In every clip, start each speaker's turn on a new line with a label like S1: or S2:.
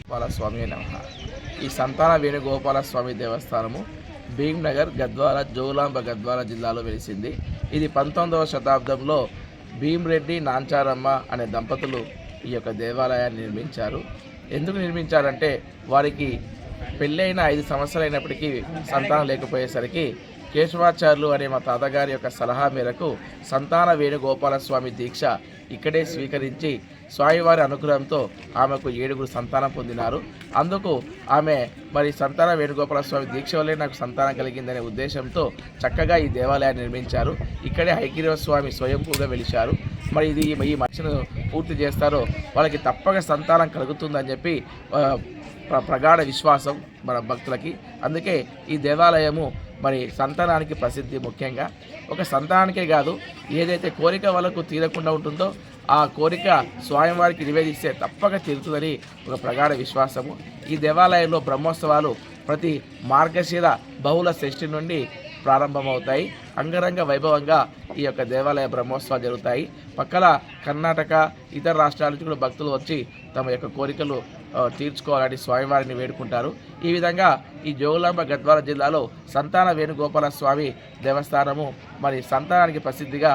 S1: గోపాలస్వామి నమ. ఈ సంతాన వేణుగోపాల స్వామి దేవస్థానము భీమ్నగర్ గద్వాల జోగులాంబ గద్వాల జిల్లాలో వెలిసింది. ఇది పంతొమ్మిదవ శతాబ్దంలో భీమ్రెడ్డి నాంచారమ్మ అనే దంపతులు ఈ యొక్క దేవాలయాన్ని నిర్మించారు. ఎందుకు నిర్మించారంటే వారికి పెళ్ళైన ఐదు సంవత్సరాలు అయినప్పటికీ సంతానం లేకపోయేసరికి కేశవాచార్యులు అనే మా తాతగారి యొక్క సలహా మేరకు సంతాన వేణుగోపాల స్వామి దీక్ష ఇక్కడే స్వీకరించి స్వామివారి అనుగ్రహంతో ఆమెకు ఏడుగురు సంతానం పొందినారు. అందుకు ఆమె మరి సంతాన వేణుగోపాల స్వామి దీక్ష వల్లే నాకు సంతానం కలిగిందనే ఉద్దేశంతో చక్కగా ఈ దేవాలయాన్ని నిర్మించారు. ఇక్కడే హైగిరీవ స్వామి స్వయంభూగా వెలిచారు మరి ఇది ఈ మనిషిని పూర్తి చేస్తారో వాళ్ళకి తప్పక సంతానం కలుగుతుందని చెప్పి ప్రగాఢ విశ్వాసం మన భక్తులకి. అందుకే ఈ దేవాలయము మరి సంతానానికి ప్రసిద్ధి ముఖ్యంగా. ఒక సంతానానికే కాదు ఏదైతే కోరిక వాళ్ళకు తీరకుండా ఉంటుందో ఆ కోరిక స్వామివారికి నివేదిస్తే తప్పక తీరుతుందని ఒక ప్రగాఢ విశ్వాసము. ఈ దేవాలయంలో బ్రహ్మోత్సవాలు ప్రతి మార్గశిర బహుళ షష్ఠి నుండి ప్రారంభమవుతాయి. అంగరంగ వైభవంగా ఈ యొక్క దేవాలయ బ్రహ్మోత్సవాలు జరుగుతాయి. పక్కల కర్ణాటక ఇతర రాష్ట్రాల నుంచి కూడా భక్తులు వచ్చి తమ యొక్క కోరికలు తీర్చుకోవాలని స్వామివారిని వేడుకుంటారు. ఈ విధంగా ఈ జోగులాంబ గద్వాల జిల్లాలో సంతాన వేణుగోపాల స్వామి దేవస్థానము మరి సంతానానికి ప్రసిద్ధిగా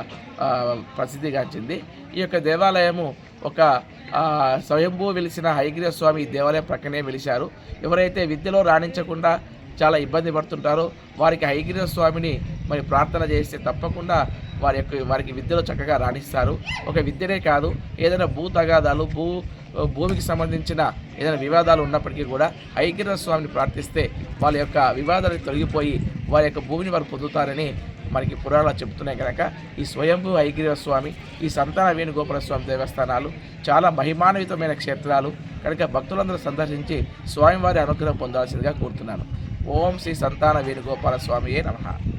S1: ప్రసిద్ధిగాంచింది ఈ యొక్క దేవాలయము ఒక స్వయంభూ వెలిసిన హైగ్రీవ స్వామి దేవాలయం ప్రక్కనే వెలిశారు. ఎవరైతే విద్యలో రాణించకుండా చాలా ఇబ్బంది పడుతుంటారో వారికి హైగ్రీవ స్వామిని మరి ప్రార్థన చేస్తే తప్పకుండా వారి యొక్క వారికి విద్యలో చక్కగా రాణిస్తారు. ఒక విద్యనే కాదు ఏదైనా భూ తగాదాలు భూ భూమికి సంబంధించిన ఏదైనా వివాదాలు ఉన్నప్పటికీ కూడా ఐగిర స్వామిని ప్రార్థిస్తే వాళ్ళ యొక్క వివాదాలు తొలగిపోయి వారి యొక్క భూమిని వారు పొందుతారని మనకి పురాణాలు చెబుతున్నాయి కనుక ఈ స్వయంభూ ఐగిర స్వామి ఈ సంతాన వేణుగోపాల స్వామి దేవస్థానాలు చాలా మహిమాన్వితమైన క్షేత్రాలు. కనుక భక్తులందరూ సందర్శించి స్వామివారి అనుగ్రహం పొందాల్సిందిగా కోరుతున్నాను. ఓం శ్రీ సంతాన వేణుగోపాల స్వామియే నమ.